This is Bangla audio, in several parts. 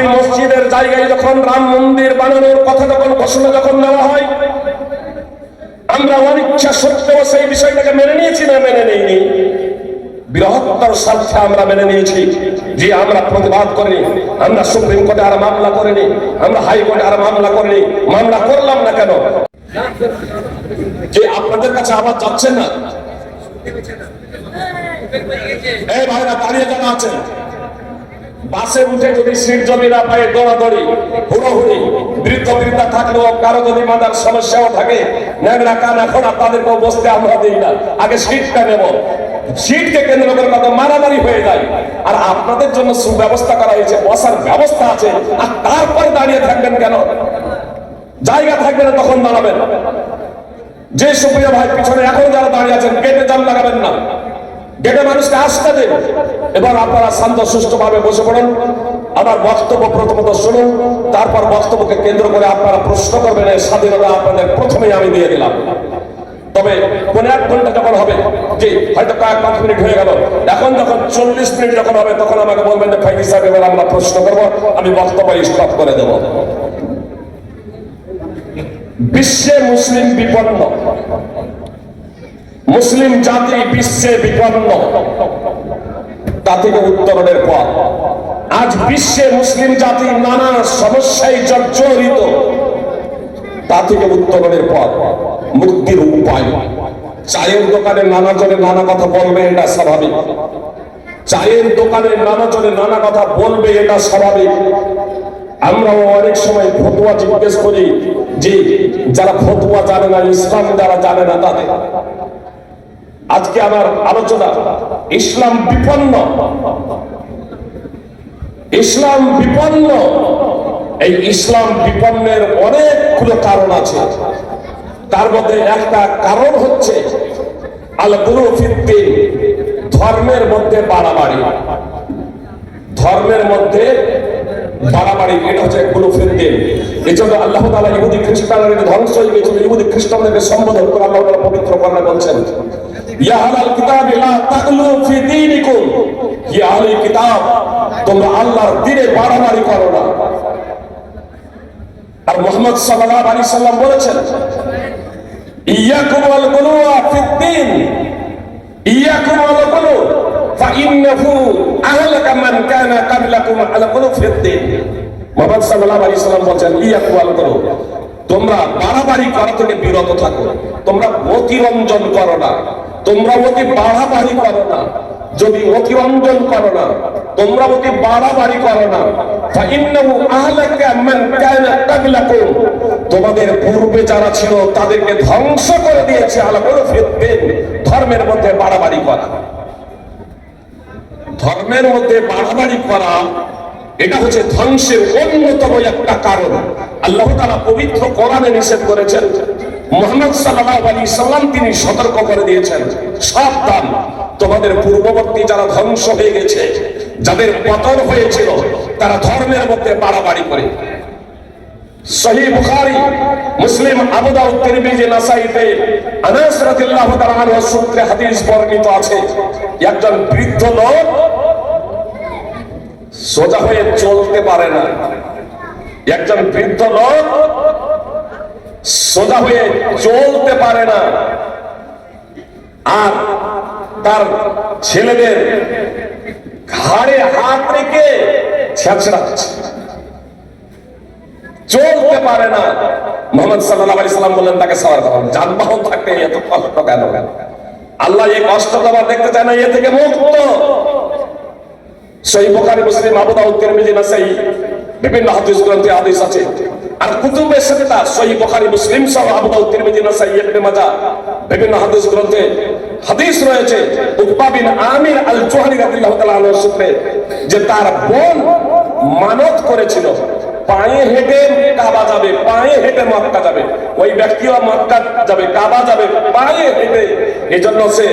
বাবরি মসজিদের জায়গায় যখন রাম মন্দির বানানোর কথা যখন ঘোষণা যখন নেওয়া হয়, আমরা অনিচ্ছা সত্ত্বেও সেই বিষয়টাকে মেনে নিয়েছি না মেনে নেইনি। বৃহত্তর স্বার্থে আমরা মেনে নিয়েছি যে আমরা প্রতিবাদ করিনি, আমরা সুপ্রিম কোর্টে আর মামলা করিনি, আমরা হাইকোর্টে আর মামলা করিনি, মামলা করলাম না কেন? যে আপনাদের কাছে আবার যাচ্ছেন না? এই ভাইরা দাঁড়িয়ে যারা আছেন বাসে উঠে যদি সিট জমি না পায় দৌড়াদৌড়ি হুড়োহুড়ি, বৃদ্ধ বৃদ্ধা থাকলেও কারও যদি মাদার সমস্যাও থাকে, ন্যাংরা কানা খোড়া তাদেরকেও বসতে আমরা দিই না। আগে সিটটা নেব। সিটকে কেন্দ্র করে কত মারামারি হয়ে যায়। আর আপনাদের জন্য সুব্যবস্থা করা হয়েছে, বসার ব্যবস্থা আছে। আর তারপরে দাঁড়িয়ে থাকবেন কেন? জায়গা থাকবে না, তখন দাঁড়াবেন। যে সুপ্রিয় ভাই পিছনে এখন যারা দাঁড়িয়ে আছেন গেটে জাম লাগাবেন না। গেটে মানুষকে আসতে দিন এবার আপনারা শান্ত সুষ্ঠু ভাবে বসে পড়ুন। আমার বক্তব্য প্রথমত শুনুন, তারপর বক্তব্যকে কেন্দ্র করে আপনারা প্রশ্ন করবেন স্বাধীনতা আপনাদের প্রথমেই আমি দিয়ে দিলাম। তবে কোন এক ঘণ্টা যখন হবে যে হয়তো কয়েক পাঁচ মিনিট হয়ে গেল। এখন যখন চল্লিশ মিনিট যখন হবে, তখন আমাকে বলবেন যে, ফাইজি সাহেব, এবার আমরা প্রশ্ন করব, আমি বক্তব্য স্টপ করে দেবো। বিশ্বে মুসলিম বিপন্ন। মুসলিম জাতি বিশ্বে বিপন্ন। তা থেকে উত্তরণের পর আজ বিশ্বে মুসলিম জাতি নানা সমস্যায় জর্জরিত। তা থেকে উত্তরণের পর মুক্তির উপায়। চায়ের দোকানে নানা জনে নানা কথা বলবে, এটা স্বাভাবিক। চায়ের দোকানে নানা জনে নানা কথা বলবে, এটা স্বাভাবিক। আমরাও অনেক সময় ফতুয়া জিজ্ঞেস করি যে যারা ফতুয়া জানে না, ইসলাম যারা জানে না তাদের। আজকে আমার আলোচনা ইসলাম বিপন্ন। ইসলাম বিপন্ন। এই ইসলাম বিপন্নের অনেকগুলো কারণ আছে। তার মধ্যে একটা কারণ হচ্ছে আল গুরুফিদ্দিন ধর্মের মধ্যে বাড়াবাড়ি। ধর্মের মধ্যে বাড়াবাড়ি, এটা হচ্ছে গুরুফিদ্দিন এই জন্য আল্লাহ তালা ইহুদি খ্রিস্টানদের ধ্বংস হয়ে গেছিল ইহুদি খ্রিস্টানদেরকে সম্বোধন করে আল্লাহ পবিত্র কর্ণা বলছেন তোমরা বাড়াবাড়ি করা থেকে বিরত থাকো। তোমরা অতিরঞ্জন করো না। তোমরা অতি বাড়াবাড়ি করো না। যদি অতিরঞ্জন করো না, তোমরা অতি বাড়াবাড়ি করো না। তোমাদের পূর্বে যারা ছিল, তাদেরকে ধ্বংস করে দিয়েছে ধর্মের মধ্যে বাড়াবাড়ি করা। ধর্মের মধ্যে বাড়াবাড়ি করা, এটা হচ্ছে ধ্বংসের অন্যতম একটা কারণ। আল্লাহ তাআলা পবিত্র কোরআনে নিষেধ করেছেন মোহাম্মদ সাল্লাল্লাহু আলাইহি সাল্লাম তিনি সতর্ক করে দিয়েছেন সাবধান তোমাদের পূর্ববর্তী যারা ধ্বংস হয়ে গেছে, যাদের পতন হয়েছিল, তারা ধর্মের মধ্যে বাড়াবাড়ি করে। সহি বুখারী, মুসলিম আবু দাউদ তিরমিজি, নাসাইতে আনাস রাদিয়াল্লাহু তাআলা সূত্রে হাদিস বর্ণিত আছে, একজন বৃদ্ধ লোক সোজা হয়ে চলতে পারে না। একজন বৃদ্ধ লোক সোজা হয়ে চলতে পারে না। আর তার ছেলেদের ঘাড়ে হাত রেখে ছেঁচড়াচ্ছে চলতে পারে না। মোহাম্মদ সাল্লাহ আলি সাল্লাম বললেন, তাকে সবার করেন যানবাহন থাকতে এত কষ্ট কেন? কেন আল্লাহ এই কষ্ট তোমার দেখতে চায় না, এ থেকে মুক্ত। সেই বোখারি, মুসলিম, আবু দাউদ, তিরমিজি, নাসাই, বিভিন্ন হাদিস, গ্রন্থে হাদিস আছে। আর কুতুবের সাথে তার সহি বুখারী, মুসলিম সহ আবু দাউদ, তিরমিজি, নাসাই, ইবনে মাজাহ বিভিন্ন হাদিস গ্রন্থে হাদিস রয়েছে। উকবা বিন আমির আল জুহানি রাদিয়াল্লাহু তাআলা আনহু সূত্রে যে তার বোন মানত করেছিল। পায়ে হেঁটে কাবা যাবে, পায়ে হেঁটে মক্কা যাবে। ওই ব্যক্তিও মক্কা যাবে, কাবা যাবে, পায়ে হেঁটে। এজন্য সে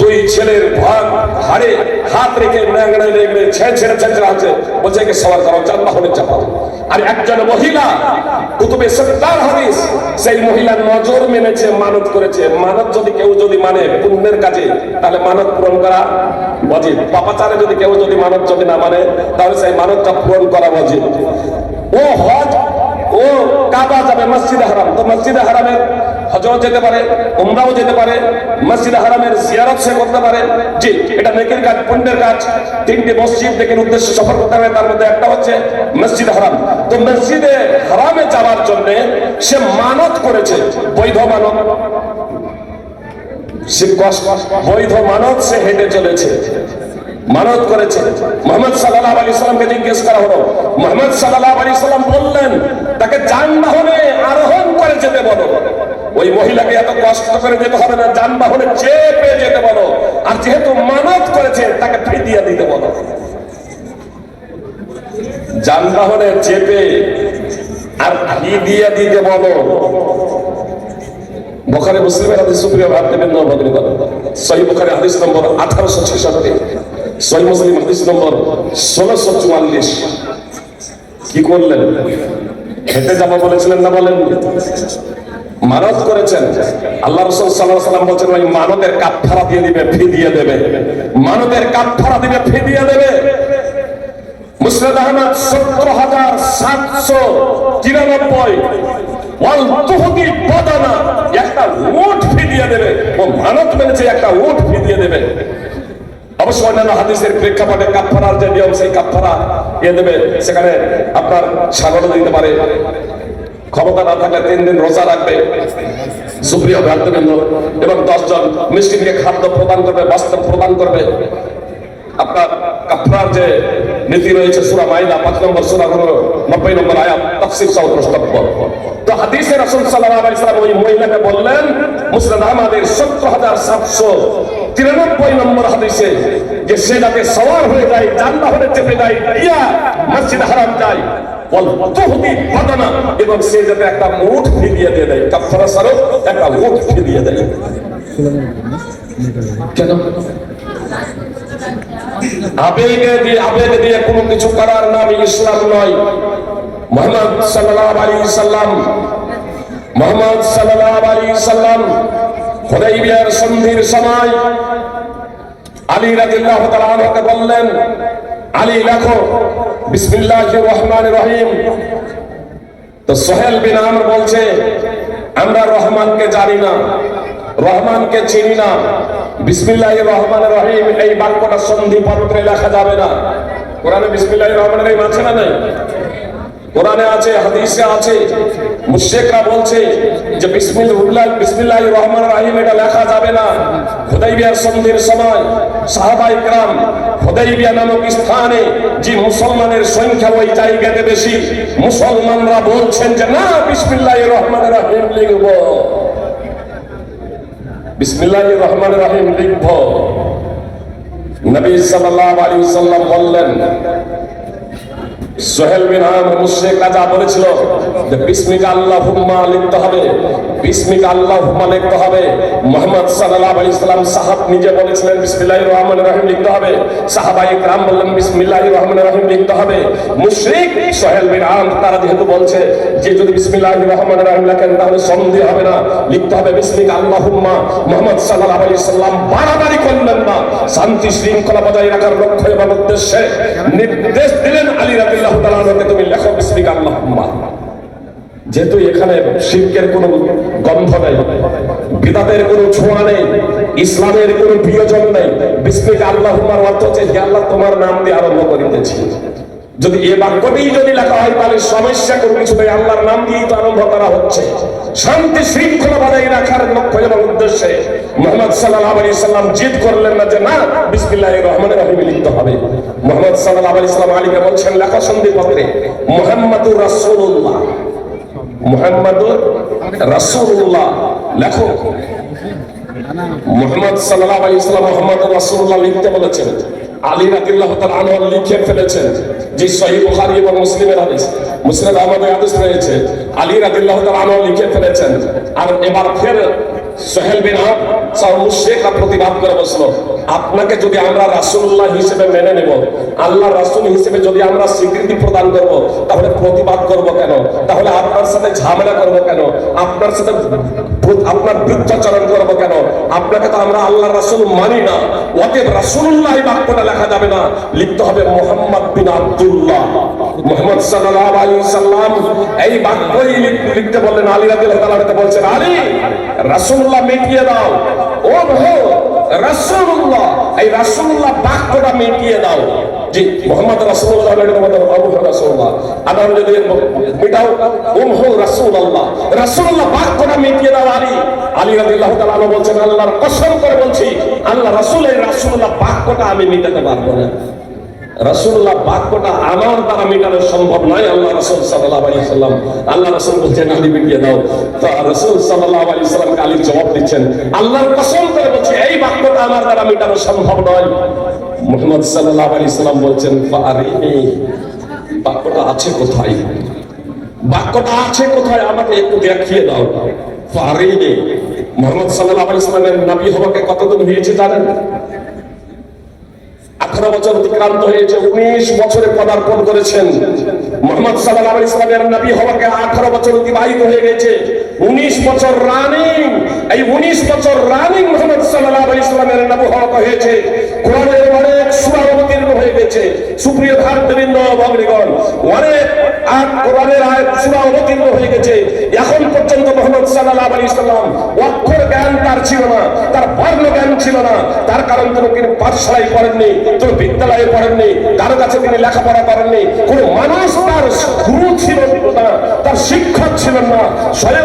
দুই ছেলের ভাগ হারে হাত রেখে ন্যাংড়ে রেগড়ে ছেড়ে ছেড়ে ছেড়ে আছে। বলছে সবার করো যানবাহনে চাপাও আর একজন মহিলা, কুতুবে সত্তার হাদিস, সেই মহিলার নজর মেনেছে, মানত করেছে। মানত যদি কেউ যদি মানে পুণ্যের কাজে, তাহলে মানত পূরণ করা অজিব পাপাচারে যদি কেউ যদি মানত যদি না মানে তাহলে সেই মানতটা পূরণ করা অজিব ও হজ, ও কাবা যাবে মসজিদে হারাম। তো মসজিদে হারামের হজও যেতে পারে, উমরাও যেতে পারে, মসজিদ হারামের জিয়ারত সে করতে পারে। জি, এটা নেকির কাজ, পুণ্যের কাজ। তিনটি মসজিদ নেকির উদ্দেশ্যে সফর করতে হবে, তার মধ্যে একটা হচ্ছে মসজিদ হারাম। তো মসজিদে হারামে যাওয়ার জন্য সে মানত করেছে, বৈধ মানত। সে কষ্ট, বৈধ মানত সে হেঁটে চলেছে। মানত করেছে। মোহাম্মদ সাল্লাহ আলী সাল্লামকে জিজ্ঞেস করা হলো, মোহাম্মদ সাল্লাহ আলী সাল্লাম বললেন, তাকে যানবাহনে আরোহণ করে যেতে বলো। ওই মহিলাকে এত কষ্ট করে যেতে হবে না, যানবাহনে চেপে যেতে বলো। আর যেহেতু মানত করেছে, তাকে ফিদিয়া দিতে বলো। যানবাহনে চেপে আর ফিদিয়া দিতে বলো। বোখারে, মুসলিমের হাদিস সুপ্রিয় ভাব দেবেন নবদলি করেন। সহি বোখারে হাদিস নম্বর আঠারোশো ছেষট্টি, সহি মুসলিম হাদিস নম্বর ষোলোশো চুয়াল্লিশ। কি করলেন? খেতে যাব বলেছিলেন না বলেন মানত করেছেন। আল্লাহ রসুল সাল্লাহ সাল্লাম বলছেন, ওই মানতের কাপড়া দিয়ে দিবে ফি দিয়ে দেবে। মানতের কাপড়া দিবে ফি দিয়ে দেবে আহমদ সত্তর হাজার সাতশো তিরানব্বই। একটা উট ফিরিয়ে দেবে। ও মানত মেনেছে, একটা ফিরিয়ে দেবে। অবশ্য অন্যান্য প্রেক্ষাপটে যে সেই দিয়ে দেবে। সেখানে আপনার ছাগলও দিতে পারে। ক্ষমতা না থাকলে তিন দিন রোজা রাখবে। সুপ্রিয় ভ্রাতৃবৃন্দ, এবং দশজন মিষ্টিকে খাদ্য প্রদান করবে, বস্ত্র প্রদান করবে। আপনার কাফরার যে নীতি রয়েছে, সুরা মাইদা পাঁচ নম্বর সুরা হলো নব্বই নম্বর আয়াত, তাফসির সহ দ্রষ্টব্য তো হাদিসে রাসূল সাল্লাল্লাহু আলাইহি ওই মহিলাকে বললেন মুসনাদ আহমদের 17793 নম্বর হাদিসে যে সে যাতে সওয়ার হয়ে যায় যানবাহনে চেপে যায়, ইয়া মসজিদ হারাম যায় এবং সে যাতে একটা মুঠ ফিরিয়ে দিয়ে দেয় কাফারা স্বরূপ একটা মুঠ ফিরিয়ে দেয়। কেন? আবেগে দিয়ে আবেগ দিয়ে কোনো কিছু করার নাম ইসলাম নয়। মোহাম্মদ সাল্লাল্লাহু আলাইহি সাল্লাম মোহাম্মদ সাল্লাল্লাহু আলাইহি সাল্লাম হুদাইবিয়ার সন্ধির সময় আলী রাদিয়াল্লাহু তাআলা বললেন আলী লেখো, বিসমিল্লাহির রহমানির রহিম। তো সোহেল বিন আমর বলছে, আমরা রহমানকে জানি না, রহমানকে চিনি না। বিসমিল্লাহ রহমান রহিম, এই বাক্যটা সন্ধি পত্রে লেখা যাবে না। কোরআনে বিসমিল্লাহ রহমান রহিম আছে না নাই? কোরআনে আছে, হাদিসে আছে। মুশরিকরা বলছে যে বিসমিল্লাহ বিসমিল্লাহ রহমান রহিম, এটা লেখা যাবে না। হুদাইবিয়ার সন্ধির সময় সাহাবা ইকরাম হুদাইবিয়া নামক স্থানে যে মুসলমানের সংখ্যা ওই জায়গাতে বেশি, মুসলমানরা বলছেন যে, না বিসমিল্লাহ রহমান রহিম লিখব। বিসমিল্লাহ রহমান রহিম লিখব। নবী সাল্লাল্লাহু আলাইহি সাল্লাম বললেন সোহেল বিন আমর মুশরিক রাজা বলেছিল যে বিসমিকা আল্লাহুম্মা লিখতে হবে বিসমিকা আল্লাহুম্মা লিখতে হবে মুহাম্মদ সাল্লাল্লাহু আলাইহি সাল্লাম সাহাব নিজে বলেছিলেন বিসমিল্লাহির রহমানির রহিম লিখতে হবে সাহাবায়ে کرام বললেন বিসমিল্লাহির রহমানির রহিম লিখতে হবে মুশরিক সোহেল বিন আমর তারা যেহেতু বলছে যে যদি বিসমিল্লাহির রহমানির রহিম লেখেন তাহলে সন্দেহ হবে না লিখতে হবে বিসমিকা আল্লাহুম্মা মুহাম্মদ সাল্লাল্লাহু আলাইহি সাল্লাম বাড়াবাড়ি করলেন না শান্তি শৃঙ্খলা বজায় রাখার লক্ষ্য এবং উদ্দেশ্যে নির্দেশ দিলেন আলী রাদিয়াল্লাহু আনহুকে তুমি লেখো যেহেতু এখানে শিল্পের কোনো গন্ধ নেই, বিদাতের কোনো ছোঁয়া নেই, ইসলামের কোনো প্রিয়জন নেই বিস্মিক আল্লাহ অর্থ হচ্ছে আল্লাহ তোমার নাম দিয়ে আরম্ভ করিতেছি যদি এ বাক্যটি যদি লেখা হয়, তাহলে সমস্যা কোনো কিছু নেই। আল্লাহর নাম দিয়েই তো আরম্ভ করা হচ্ছে। শান্তি শৃঙ্খলা বজায় রাখার লক্ষ্য এবং উদ্দেশ্যে মোহাম্মদ সাল্লাহ আলী সাল্লাম জিদ করলেন না যে, না বিসমিল্লাহ রহমান রহিম লিখতে হবে। মোহাম্মদ সাল্লাহ আলী সাল্লাম আলীকে বলছেন, লেখা সন্ধি পত্রে মোহাম্মদুর রাসূলুল্লাহ। মুহাম্মাদুর রাসূলুল্লাহ, লেখো। মুহাম্মদ সাল্লাল্লাহু আলাইহি সাল্লাম মুহাম্মাদুর রাসূলুল্লাহ লিখতে বলেছেন আলী রাদিয়াল্লাহু তাআলা আনহু লিখে ফেলেছেন যে সহিহ বুখারী এবং মুসলিমের হাদিস। মুসনাদ আহমদের হাদিস রয়েছে। আলী রাদিয়াল্লাহু তাআলা আনহু লিখে ফেলেছেন, আর এবার ফের সোহেল বিন আব মুশেকরা প্রতিবাদ করে বসল। আপনাকে যদি আমরা রাসূলুল্লাহ হিসেবে মেনে নেব আল্লাহ রাসূল হিসেবে যদি আমরা স্বীকৃতি প্রদান করব, তাহলে প্রতিবাদ করব কেন? তাহলে আপনার সাথে ঝামেলা করব কেন? আপনার সাথে আপনার বৃত্তাচরণ করব কেন? আপনাকে তো আমরা আল্লাহ রাসুল মানি না। অতএব রাসুল্লাহ বাক্যটা লেখা যাবে না। লিখতে হবে মোহাম্মদ বিন আব্দুল্লাহ। মোহাম্মদ সাল্লাহ আলাইহি সাল্লাম এই বাক্যই লিখ- লিখতে বললেন আলী রাদিয়াল্লাহু তাআলা বলছেন, আলী রাসুল্লাহ মিটিয়ে দাও। ও ভো রাসূলুল্লাহ, এই রাসূলুল্লাহ বাক্যটা মিটিয়ে দাও জি মোহাম্মদ রাসূলুল্লাহ এর মধ্যে আবু রাসূলুল্লাহ। আবার যদি মিটাও, উম হো, রাসূলুল্লাহ। রাসূলুল্লাহ বাক্যটা মিটিয়ে দাও আলী। আলী রাদিয়াল্লাহু তাআলা বলছেন, আল্লাহর কসম করে বলছি, আল্লাহ রাসূলের রাসূলুল্লাহ বাক্যটা আমি মিটাতে পারব না। রাসূলুল্লাহ বাক্যটা আমার দ্বারা মেটানো সম্ভব নয়, আল্লাহ রাসূল আলাইহি সাল্লাম আল্লাহ রাসূল বলছেন আলী মিটিয়ে দাও। তো রাসূল সাল্লাল্লাহু আলাইহি সাল্লাম আলী জবাব দিচ্ছেন, আল্লাহর কসম করে বলছি, এই বাক্যটা আমার দ্বারা মেটানো সম্ভব নয়। মুহাম্মদ সাল্লাল্লাহু আলাইহি সাল্লাম বলছেন বাক্যটা আছে কোথায়? বাক্যটা আছে কোথায়? আমাকে একটু দেখিয়ে দাও। ফারিনি মুহাম্মদ সাল্লাল্লাহু আলাইহি সাল্লামের নবী হওয়াকে কতদিন হয়েছে জানেন? আঠারো বছর অতিক্রান্ত হয়েছে, উনিশ বছরে পদার্পণ করেছেন। মোহাম্মদ সাল্লাহ ইসলামের নবী হওয়াকে আঠারো বছর অতিবাহিত হয়ে গেছে। উনিশ বছর রানিং এই উনিশ বছর রানিং মোহাম্মদ সাল্লাহ ইসলামের নবী হওয়া হয়েছে। কোরআনের অনেক সুরা অবতীর্ণ হয়ে গেছে। সুপ্রিয় ভারতবৃন্দ ভগ্নিগণ অনেক আর কোরআনের সুরা অবতীর্ণ হয়ে গেছে। এখন পর্যন্ত মোহাম্মদ সাল্লাহ আলী ইসলাম অক্ষর জ্ঞান তার ছিল না, তার বর্ণ জ্ঞান ছিল না। তার কারণ তিনি তিনি পাঠশালায় পড়েননি তিনি বিদ্যালয়ে পড়েননি, কারও কাছে তিনি লেখাপড়া করেননি। কোন মানুষ তার গুরু ছিল না, তার শিক্ষক ছিলেন না। স্বয়ং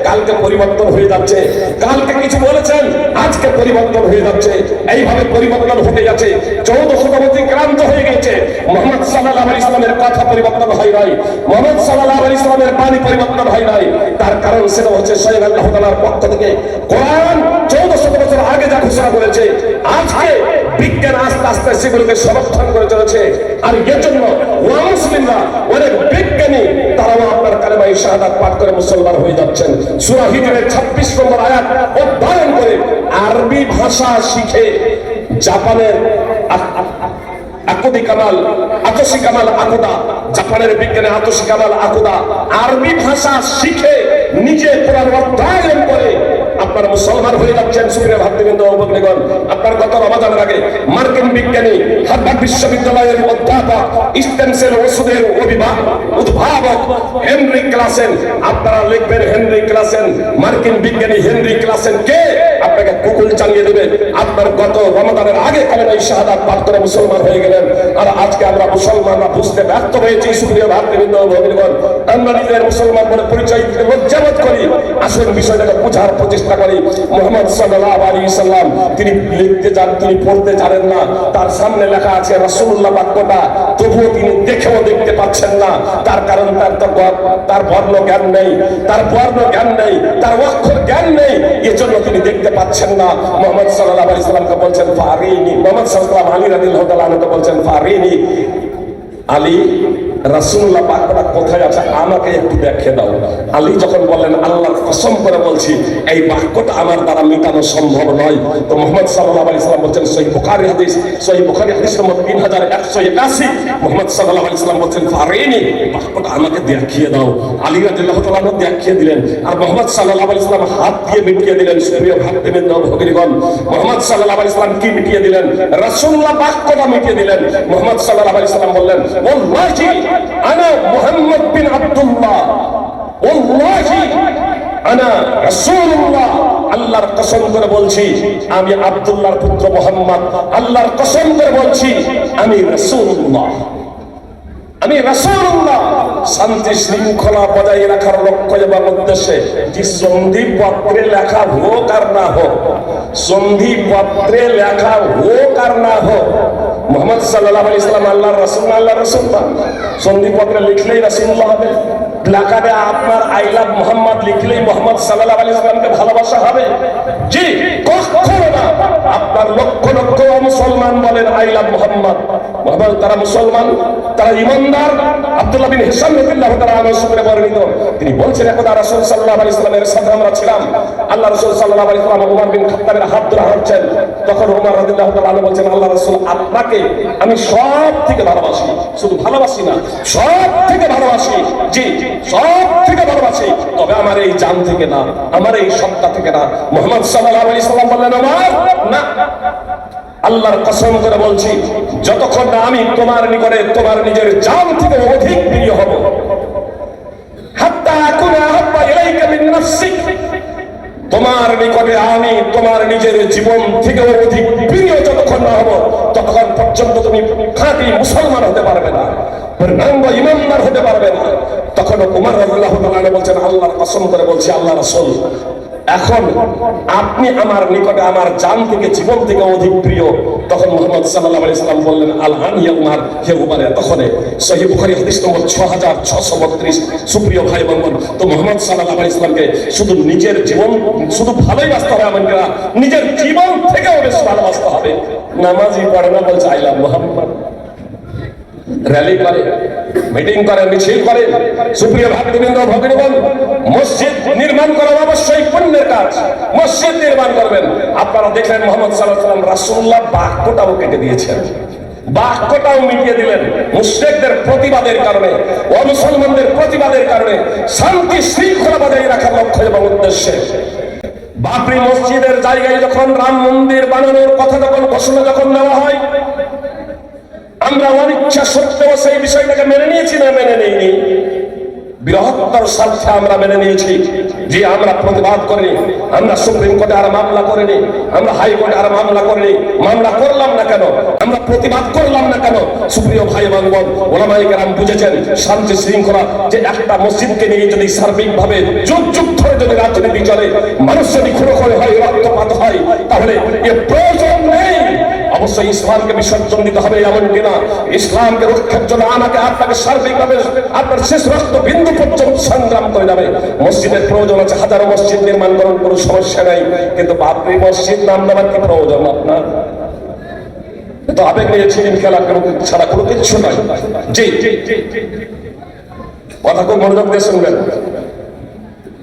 কালকে পরিবর্তন হয়ে যাচ্ছে। কালকে কিছু বলেছেন, আজকে পরিবর্তন হয়ে যাচ্ছে। এইভাবে পরিবর্তন হতে যাচ্ছে। চৌদ্দ শতাব্দী ক্রান্ত হয়ে গেছে। মোহাম্মদ সাল্লাহ আলী ইসলামের কথা পরিবর্তন হয় নাই। মোহাম্মদ সাল্লাহ আলী ইসলামের বাণী পরিবর্তন হয় নাই। তার কারণ সেটা হচ্ছে সৈয়দ আল্লাহ তালার পক্ষ থেকে কোরআন চৌদ্দ শত বছর আগে যা ঘোষণা করেছে, আজকে বিজ্ঞান আস্তে আস্তে সেগুলোকে সমর্থন করে চলেছে। আর এর জন্য মুসলিমরা অনেক বিজ্ঞানী, তারাও আপনার কালেমাই শাহাদাত পাঠ করে মুসলমান হয়ে যাচ্ছেন। সূরা 26 নম্বর আয়াত অধ্যয়ন করে আরবি ভাষা শিখে জাপানের আরবি ভাষা শিখে নিজে পুরান অধ্যয়ন করে আপনার মুসলমান হয়ে যাচ্ছেন, সুপ্রিয় ভাতৃবৃন্দ ও আপনার গত রমাদানের আগে মার্কিন বিজ্ঞানী, হার্ভার্ড বিশ্ববিদ্যালয়ের অধ্যাপক স্টেনসেল ওষুধের অভিভাবক, উদ্ভাবক হেনরি ক্লাসেন। আপনারা লিখবেন হেনরি ক্লাসেন, মার্কিন বিজ্ঞানী হেনরি ক্লাসেন কে? আপনাকে কুকুল চালিয়ে দেবে আপনার গত রমাদানের আগে কালেন এই শাহাদাত করে মুসলমান হয়ে গেলেন। আর আজকে আমরা মুসলমানরা বুঝতে ব্যর্থ হয়েছি। সুপ্রিয় ভাতৃবৃন্দ ভগ্নীগণ, আমরা নিজের মুসলমান বলে পরিচয় দিতে লজ্জাবোধ করি। আসল বিষয়টাকে বোঝার প্রচেষ্টা করি। মোহাম্মদ সাল্লাহ আলী সাল্লাম, তিনি লিখতে জান তিনি পড়তে জানেন না। তার সামনে লেখা আছে, রাসূলুল্লাহ বাক্যটা তবুও তিনি দেখেও দেখতে পাচ্ছেন না। তার কারণ তার তো তার বর্ণ জ্ঞান নেই। তার বর্ণ জ্ঞান নেই। তার অক্ষর জ্ঞান নেই। এজন্য তিনি দেখতে পাচ্ছেন না। মোহাম্মদ সাল্লাহ আলী সাল্লামকে বলছেন, ফারিনি। মোহাম্মদ সাল্লাম আলী রাদিল্লাহু হতালকে বলছেন, ফারিনি। আলী রাসূলুল্লাহ বাক্যটা কোথায় আছে, আমাকে একটু দেখিয়ে দাও। আলী যখন বললেন, আল্লাহর কসম করে বলছি, এই বাক্যটা আমার দ্বারা মেটানো সম্ভব নয়। তো মোহাম্মদ সাল্লাল্লাহু আলাইহি সাল্লাম বলছেন, সহিহ বুখারী হাদিস, সহিহ বুখারী হাদিস নম্বর 3181 মোহাম্মদ সাল্লাল্লাহু আলাইহি সাল্লাম বলছেন, ফারিনি বাক্যটা আমাকে দেখিয়ে দাও। আলী রাদিয়াল্লাহু তাআলা আনহু দেখিয়ে দিলেন, আর মোহাম্মদ সাল্লাল্লাহু আলাইহি সাল্লাম হাত দিয়ে মিটিয়ে দিলেন, সুপ্রিয় ভাতৃবৃন্দ ভগিনীগণ। মোহাম্মদ সাল্লাল্লাহু আলাইহি সাল্লাম কি মিটিয়ে দিলেন? রাসূলুল্লাহ বাক্যটা মিটিয়ে দিলেন। মোহাম্মদ সাল্লাল্লাহু আলাইহি সাল্লাম বললেন, ওয়াল্লাহি আনা মুহাম্মদ বিন আব্দুল্লাহ ওয়াল্লাহি আনা রাসূলুল্লাহ আল্লাহর কসম করে বলছি, আমি আব্দুল্লাহর পুত্র মোহাম্মদ। আল্লাহর কসম করে বলছি, আমি রাসূলুল্লাহ। আমি রাসূলুল্লাহ। শান্তি শৃঙ্খলা বজায় রাখার লক্ষ্য এবং উদ্দেশ্যে যে সন্ধি পত্রে লেখা হোক আর না হোক, সন্ধি পত্রে লেখা হোক আর না হোক মোহাম্মদ সাল্লাহ আলি ইসলাম আল্লাহ রসুল আল্লাহ রসুল রাসূল না। সন্ধি লিখলেই রসুল্লাহ হবে প্লাকার্ডে আপনার আই লাভ মোহাম্মদ লিখলেই মোহাম্মদ সাল্লাহ আলি ইসলামকে ভালোবাসা হবে। জি, কখনো না। আপনার লক্ষ লক্ষ মুসলমান বলেন, আই লাভ মোহাম্মদ। মোহাম্মদ তারা মুসলমান, তারা ইমানদার। আব্দুল্লাহ বিন হিসাম তারা বর্ণিত। তিনি বলছেন একদা রাসূল সাল্লাল্লাহু আলাইহি সাল্লামের সাথে আমরা ছিলাম। আল্লাহ রাসূল সাল্লাল্লাহু আলাইহি সাল্লাম ওমর বিন হাত তখন বলছেন, আল্লাহ রাসূল, আপনাকে আমি সব থেকে ভালোবাসি। শুধু ভালোবাসি না, সব থেকে ভালোবাসি। জি, সব থেকে ভালোবাসি। তবে আমার এই জান থেকে না, আমার এই সত্তা থেকে না। মুহাম্মদ আল্লাহর কসম করে বলছি, যতক্ষণ না আমি তোমার নিকটে তোমার নিজের জান থেকে অধিক প্রিয় হব তোমার নিকটে আমি তোমার নিজের জীবন থেকে অধিক প্রিয় যতক্ষণ না হব, ততক্ষণ পর্যন্ত তুমি খাঁটি মুসলমান হতে পারবে না, পূর্ণাঙ্গ ইমানদার হতে পারবে না। তখন উমর রাদিয়াল্লাহু বলছেন, আল্লাহর কসম করে বলছি, আল্লাহ রাসূল এখন আপনি আমার নিকটে, আমার জান থেকে, জীবন থেকে অধিক প্রিয়। তখন মোহাম্মদ আলাইহি সাল্লাম বললেন, আলহান ইয়া উমার হে উমারে তখন সহিহ বুখারী হাদিস নম্বর 6632 সুপ্রিয় ভাই বোন, তো মোহাম্মদ সাল্লাল্লাহু আলাইহি সাল্লামকে শুধু নিজের জীবন, শুধু ভালোই বাঁচতে হবে এমন না, নিজের জীবন থেকেও বেশ ভালোবাসতে হবে। নামাজই পড়ে না বলছে আইলাম মোহাম্মদ। র্যালি করে, মিটিং করে, মিছিল করে, সুপ্রিয় ভক্তবৃন্দ ভগিনীগণ, মসজিদ নির্মাণ করা অবশ্যই পুণ্যের কাজ। মসজিদ নির্মাণ করবেন। আপনারা দেখলেন মোহাম্মদ সাল্লাম রাসুল্লাহ বাক্যটাও কেটে দিয়েছেন। বাক্যটাও মিটিয়ে দিলেন প্রতিবাদের কারণে, অমুসলমানদের প্রতিবাদের কারণে, শান্তি শৃঙ্খলা বজায় রাখার লক্ষ্য এবং উদ্দেশ্যে। বাবরি মসজিদের জায়গায় যখন রাম মন্দির বানানোর কথা যখন ঘোষণা যখন নেওয়া হয় আমরা অনিচ্ছা সত্ত্বেও সেই বিষয়টাকে মেনে নিয়েছি না মেনে নেইনি? বৃহত্তর স্বার্থে আমরা মেনে নিয়েছি। যে আমরা প্রতিবাদ করিনি, আমরা সুপ্রিম কোর্টে আর মামলা করিনি, আমরা হাইকোর্টে আর মামলা করিনি, মামলা করলাম না কেন? আমরা প্রতিবাদ করলাম না কেন? সুপ্রিয় ভাই এবং বোন ওলামাই কেরাম বুঝেছেন, শান্তি শৃঙ্খলা যে একটা মসজিদকে নিয়ে যদি সার্বিকভাবে যুগ যুগ ধরে যদি রাজনীতি চলে, মানুষ যদি খুঁড়ো করে হয়, রক্তপাত হয়, তাহলে এ প্রয়োজন নেই। অবশ্যই ইসলামকে বিসর্জন দিতে হবে, এমন কিনা ইসলামকে রক্ষার জন্য আমাকে আপনাকে সার্বিকভাবে আপনার শেষ রক্ত বিন্দু পর্যন্ত সংগ্রাম করে যাবে। মসজিদের প্রয়োজন আছে, হাজারো মসজিদ নির্মাণ করার কোনো সমস্যা নাই। কিন্তু বাবরি মসজিদ নাম দেওয়ার কি প্রয়োজন আপনার? তো আবেগ নিয়ে ছিলেন খেলা ছাড়া, কোনো কিছু নয় জি কথা খুব মনোযোগ দিয়ে শুনবেন।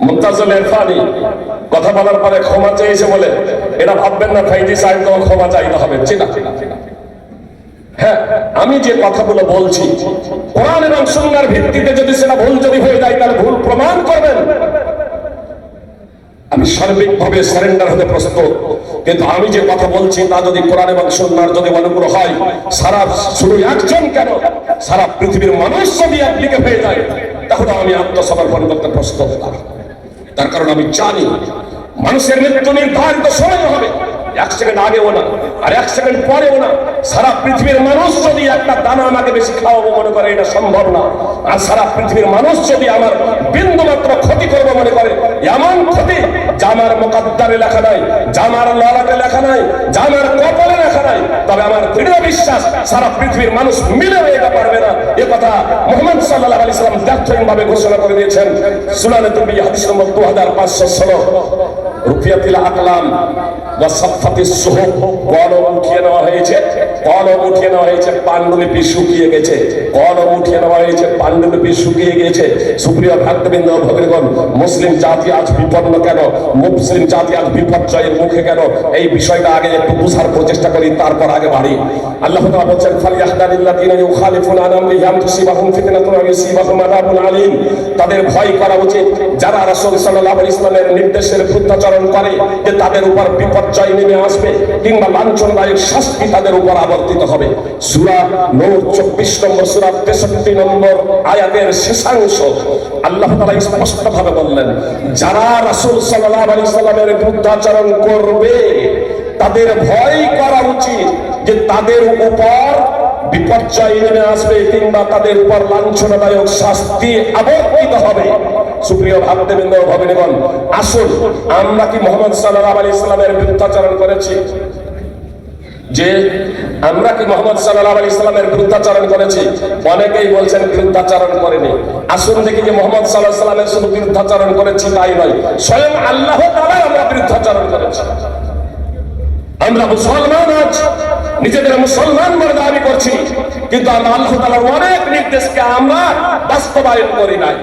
মুমতাজুল ইরফানি কথা বলার পরে ক্ষমা চেয়েছে বলে এটা ভাববেন না ফাইজি সাহেব তোমার ক্ষমা চাইতে হবে, চিনা। হ্যাঁ আমি যে কথাগুলো বলছি, কোরআন এবং সুন্নাহর ভিত্তিতে যদি সেটা ভুল যদি হয়ে যায়, তাহলে ভুল প্রমাণ করবেন। আমি সার্বিকভাবে সারেন্ডার হতে প্রস্তুত, কিন্তু আমি যে কথা বলছি, তা যদি কোরআন এবং সুন্নাহর যদি অনুগ্রহ হয়, সারা শুধু একজন কেন? সারা পৃথিবীর মানুষ যদি একদিকে হয়ে যায়, তাহলে আমি আত্মসমর্পণ করতে প্রস্তুত। না তার কারণ আমি জানি মানুষের মৃত্যু নির্ধারিত সময় হবে। আগেও না আর এক সেকেন্ড পরেও না সারা পৃথিবীর মানুষ যদি একটা দানা আমাকে বেশি খাওয়াবো মনে করে, এটা সম্ভব না। আর সারা পৃথিবীর মানুষ যদি আমার ক্ষতি করব মনে করে, এমন ক্ষতি জামার মোকাদ্দারে লেখা নাই জামার লড়াতে লেখা নাই জামার কপালে লেখা নাই, তবে আমার দৃঢ় বিশ্বাস সারা পৃথিবীর মানুষ মিলে এটা পারবে না। এ কথা মোহাম্মদ সাল্লাহ আলি সাল্লাম দার্থহীন ভাবে ঘোষণা করে দিয়েছেন। সুনানে তুমি হাদিস নম্বর দু হাজার পাঁচশো ষোলো। রুফিয়াতিল আকলাম ওয়া সাফাতিস সুহুব কলম উঠিয়ে নেওয়া হয়েছে। কলম উঠিয়ে নেওয়া হয়েছে, পাণ্ডুলিপি শুকিয়ে গেছে। কলম উঠিয়ে নেওয়া হয়েছে, পাণ্ডুলিপি শুকিয়ে সুপ্রিয় ভক্তবৃন্দ মুসলিম জাতি আজ বিপন্ন কেন? মুসলিম জাতি আজ বিপর্যয়ের মুখে কেন? এই বিষয়টা আগে একটু বোঝার প্রচেষ্টা করি, তারপর আগে বাড়ি। আল্লাহ তাদের ভয় করা উচিত, যারা রাসূল সাল্লাল্লাহু ইসলামের নির্দেশের বিরুদ্ধাচরণ করে, যে তাদের উপর বিপর্যয় নেমে আসবে কিংবা লাঞ্ছনদায়ক শাস্তি তাদের উপর আবর্তিত হবে। সূরা নূর 24 নম্বর সূরা 63 নম্বর আয়াতের শেষাংশ। আল্লাহ তাআলা স্পষ্টভাবে বললেন, যারা রাসূল সাল্লাল্লাহু আলাইহি সাল্লামের বিরুদ্ধাচরণ করবে, তাদের ভয় করা উচিত যে তাদের উপর বিপর্যয় নেমে আসবে কিংবা তাদের উপর লাঞ্ছনাদায়ক শাস্তি আবর্তিত হবে। সুপ্রিয় ভাবদেবৃন্দ ভগিনীগণ আসুন, আমরা কি মোহাম্মদ সাল্লাহ আলী ইসলামের বিরুদ্ধাচরণ করেছি? যে আমরা কি মোহাম্মদ সাল্লাহ আলী ইসলামের বিরুদ্ধাচরণ করেছি? অনেকেই বলছেন বিরুদ্ধাচরণ করেনি। আসুন দেখি যে মোহাম্মদ সাল্লাহ সাল্লামের শুধু বিরুদ্ধাচরণ করেছি তাই নয়, স্বয়ং আল্লাহ তাআলাই আমরা বিরুদ্ধাচরণ করেছি। আমরা মুসলমান আজ, নিজেদের মুসলমান বলে দাবি করছি, কিন্তু আমরা আল্লাহ তাআলার অনেক নির্দেশকে আমরা বাস্তবায়ন করি নাই।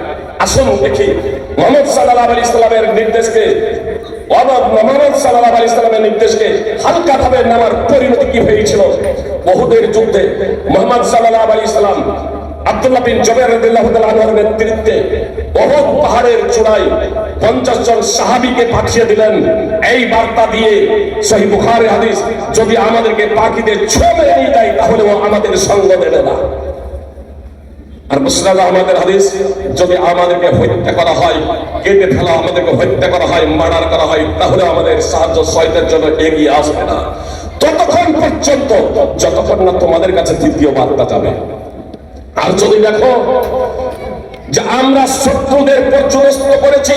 আসুন দেখি মোহাম্মদ সাল্লাল্লাহু আলাইহি ইসলামের নির্দেশকে অবাব মোহাম্মদ ইসলামের নির্দেশকে হালকা ভাবে পরিণতি কি হয়েছিল? বহুদের যুদ্ধে মোহাম্মদ সাল্লাল্লাহু আলাইহি ইসলাম আব্দুল্লাহ বিন জবের রাদিয়াল্লাহু নেতৃত্বে ওহদ পাহাড়ের চূড়ায় 50 জন সাহাবীকে দিলেন। এই বার্তা দিয়ে হাদিস, যদি আমাদেরকে পাখিদের ছোঁবে নিয়ে ও আমাদের সঙ্গ দেবে না। আর মুসনাদ আমাদের হাদিস, যদি আমাদেরকে হত্যা করা হয়, কেটে ফেলা আমাদেরকে হত্যা করা হয়, মার্ডার করা হয়, তাহলে আমাদের সাহায্য সহায়তার জন্য এগিয়ে আসবে না। ততক্ষণ পর্যন্ত, যতক্ষণ না তোমাদের কাছে দ্বিতীয় বার্তা যাবে। আর যদি দেখো যে আমরা শত্রুদের পর্যদস্ত করেছি,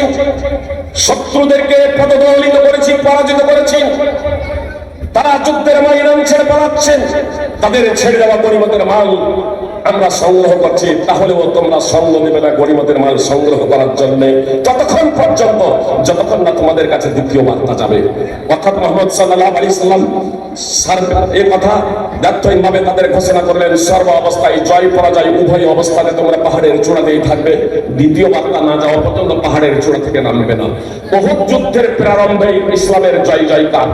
শত্রুদেরকে পদদলিত করেছি, পরাজিত করেছি, তারা যুদ্ধের ময়দান ছেড়ে পালাচ্ছেন, তাদের ছেড়ে দেওয়া গরিমতের মাল আমরা সংগ্রহ করছি, তাহলেও তোমরা সঙ্গ নেবে না গরিমতের মাল সংগ্রহ করার জন্য। ততক্ষণ পর্যন্ত, যতক্ষণ না তোমাদের কাছে দ্বিতীয় বার্তা যাবে। অর্থাৎ মোহাম্মদ সাল্লাহ আলী সাল্লাম এই কথা তাদের ঘোষণা করলেন, সর্ব অবস্থায় জয়, পরাজয়, উভয় তোমরা পাহাড়ের থাকবে। দ্বিতীয় বার্তা না যাওয়া পর্যন্ত পাহাড়ের চূড়া থেকে নামবে না। বহুত যুদ্ধের প্রারম্ভে ইসলামের জয়, জয়কার।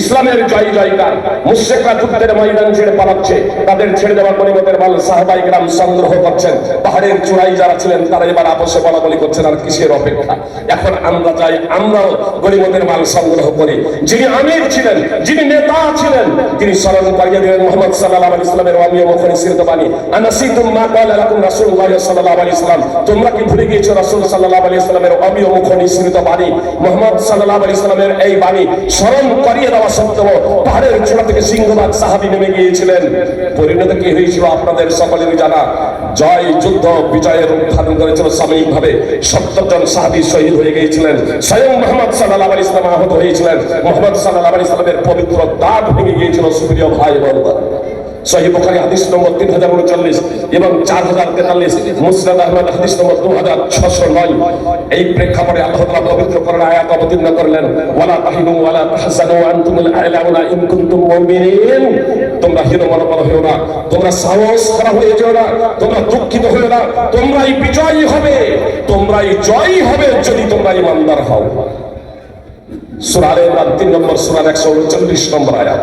ইসলামের জয়, জয়কার। মুশেকরা যুদ্ধের ময়দান ছেড়ে পালাচ্ছে, তাদের ছেড়ে দেওয়া গরিবদের মাল সাহাবাই গ্রাম সংগ্রহ করছেন। পাহাড়ের চূড়াই যারা ছিলেন, তারা এবার আপসে বলা বলি করছেন আর কিসের অপেক্ষা? এখন আমরা যাই, আমরাও গরিবদের মাল সংগ্রহ করি। যিনি আমির ছিলেন, যিনি নেতা ছিলেন, তিনি স্মরণ করিয়ে দিলেন মোহাম্মদ সাল্লাল্লাহু আলাইহি ইসলামের অমীয় মুখে নিঃসৃত বাণী। আনাসিতুম মা ক্বালা লাকুম রাসূলুল্লাহ সাল্লাল্লাহু আলাইহি ইসলাম তোমরা কি ভুলে গিয়েছো রাসূল সাল্লাল্লাহু আলাইহি ইসলামের অমীয় মুখে নিঃসৃত বাণী? মোহাম্মদ সাল্লাল্লাহু আলাইহি ইসলামের এই বাণী স্মরণ করিয়ে দেওয়া সত্ত্বেও পাহাড়ের চূড়া থেকে সিংহবাগ সাহাবী নেমে গিয়েছিলেন। পরিণত কি হয়েছিল আপনাদের সকলেরই জানা, জয়, যুদ্ধ বিজয়ের ধারণ করেছিল সাময়িকভাবে সত্তর জন সাহাবী শহীদ হয়ে গিয়েছিলেন। স্বয়ং মোহাম্মদ সাল্লাল্লাহু আলাইহি ইসলাম আহত হয়েছিলেন। মোহাম্মদ সাল্লাল্লাহু আলাইহি ইসলামের পবিত্র দাঁত ভেঙে গিয়েছিল, সুপ্রিয় ভাই বোনরা সহি হাদিস নম্বর তিন হাজার উনচল্লিশ এবং আহমদ হাদিস নম্বর দু হাজার ছশো নয়। এই প্রেক্ষাপটে আল্লাহ পবিত্র আয়াত অবতীর্ণ করলেন, ওয়ালা তাহিনু ওয়ালা কুনতুম মুমিনিন। তোমরা হীন হয়েও না, তোমরা সাহস করা হয়ে যেও না, তোমরা দুঃখিত হয়েও না, তোমরাই বিজয়ী হবে, তোমরাই জয়ী হবে যদি তোমরা ইমানদার হও। সুরারে তিন নম্বর সুরার একশো উনচল্লিশ নম্বর আয়াত।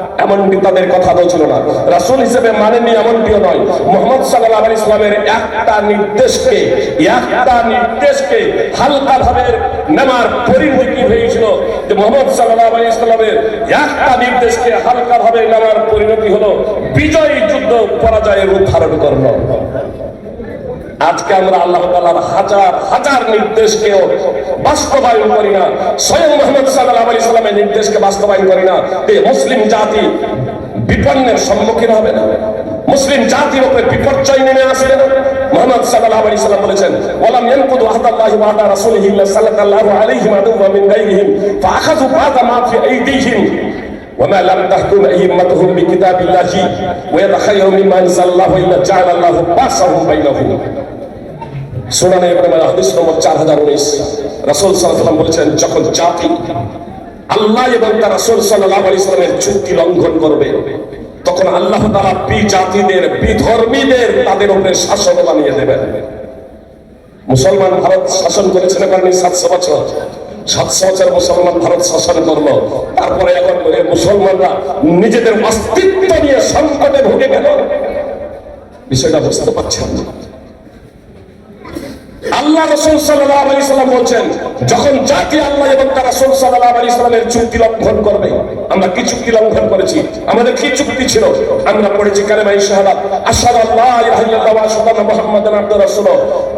এমনটি তাদের কথা তো ছিল না। রাসূল হিসেবে মানেননি এমনটিও নয়। মোহাম্মদ সাল্লাল্লাহু আলাইহি ইসলামের একটা নির্দেশকে একটা নির্দেশকে হালকা ভাবে নেওয়ার পরিণতি হয়েছিল যে মোহাম্মদ আলাইহি ইসলামের একটা নির্দেশকে হালকা ভাবে পরিণতি হলো বিজয়ী যুদ্ধ পরাজয়ের রূপ ধারণ করল। আজকে আমরা আল্লাহ তাআলার হাজার হাজার নির্দেশকেও বাস্তবায়ন করি না স্বয়ং মোহাম্মদ সাল্লাল্লাহু আলাইহি সাল্লামের নির্দেশকে বাস্তবায়ন করি না তে মুসলিম জাতি বিপন্নের সম্মুখীন হবে না মুসলিম জাতির উপরে বিপর্যয় নেমে আসবে না মোহাম্মদ সাল্লাল্লাহু আলাইহি সাল্লাম বলেছেন ওয়ালাম ইয়ানকুদু আহদাল্লাহি ওয়া আহদা রাসূলিহি ইল্লা সাল্লাল্লাহু আলাইহি ওয়া সাল্লাম মিন গায়রিহিম ফাআখাযু বা'দা মা ফি আইদিহিম وما لم تحكم أئمتهم بكتاب الله ويتخير مما أنزل الله إلا جعل الله بأسهم بينهم সুনানে ইবনে হাদিস নম্বর 4019 রাসূল সাল্লাল্লাহু আলাইহি বলেছেন, যখন জাতি আল্লাহ এবং তার রাসূল সাল্লাল্লাহু আলাইহি সাল্লামের চুক্তি লঙ্ঘন করবে, তখন আল্লাহ তাআলা বি জাতিদের বিধর্মীদের তাদের উপরে শাসন বানিয়ে দেবেন। মুসলমান ভারত শাসন করেছিল কারণে সাতশো বছর? সাতশো বছর মুসলমান ভারত শাসন করল। তারপরে এখন মুসলমানরা নিজেদের অস্তিত্ব নিয়ে সংকটে ভুগে গেল। বিষয়টা বুঝতে পারছেন? না আল্লাহ রসুল সাল্লাহ আলী সাল্লাম বলছেন, যখন জাতি আল্লাহ এবং তার রসুল সাল্লাহ আলী সাল্লামের চুক্তি লঙ্ঘন করবে, আমরা কি চুক্তি লঙ্ঘন করেছি? আমাদের কি চুক্তি ছিল? আমরা পড়েছি কালেমাই শাহাদাত, আশহাদু আল্লা ইলাহা ইল্লাল্লাহ ওয়া আশহাদু আন্না মুহাম্মাদান রাসূল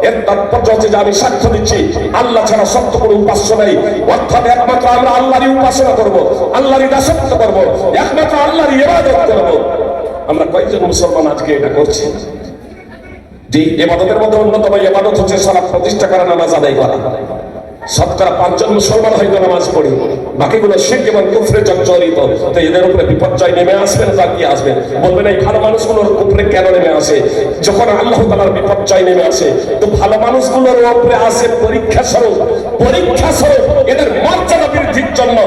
এর তাৎপর্য হচ্ছে যে আমি সাক্ষ্য দিচ্ছি, আল্লাহ ছাড়া সত্য কোনো উপাস্য নেই। অর্থাৎ একমাত্র আমরা আল্লাহরই উপাসনা করব, আল্লাহরই দাসত্ব করব, একমাত্র আল্লাহরই ইবাদত করব। আমরা কয়েকজন মুসলমান আজকে এটা করছি। যে এবাদতের মধ্যে অন্যতম এবাদত হচ্ছে সালাত প্রতিষ্ঠা করা, নামাজ আদায় করা। শতকরা পাঁচজন মুসলমান হয়তো নামাজ পড়ি, বাকিগুলো শিখ এবং কুফরে জর্জরিত তো এদের উপরে বিপর্যয় নেমে আসবেন তা কি আসবে? বলবেন, এই ভালো মানুষগুলোর উপরে কেন নেমে আসে? যখন আল্লাহ তালার বিপর্যয় নেমে আসে, তো ভালো মানুষগুলোর উপরে আসে পরীক্ষা স্বরূপ। পরীক্ষা স্বরূপ, এদের মর্যাদা বৃদ্ধির জন্য।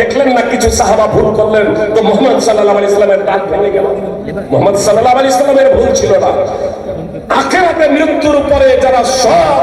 দেখলেন না কিছু সাহাবা ভুল করলেন? তো মোহাম্মদ সাল্লাহ আলি ইসলামের ডাক ভেঙে গেল। মোহাম্মদ সাল্লাহ আলি ইসলামের ভুল ছিল না। আখেরাতে মৃত্যুর পরে যারা সব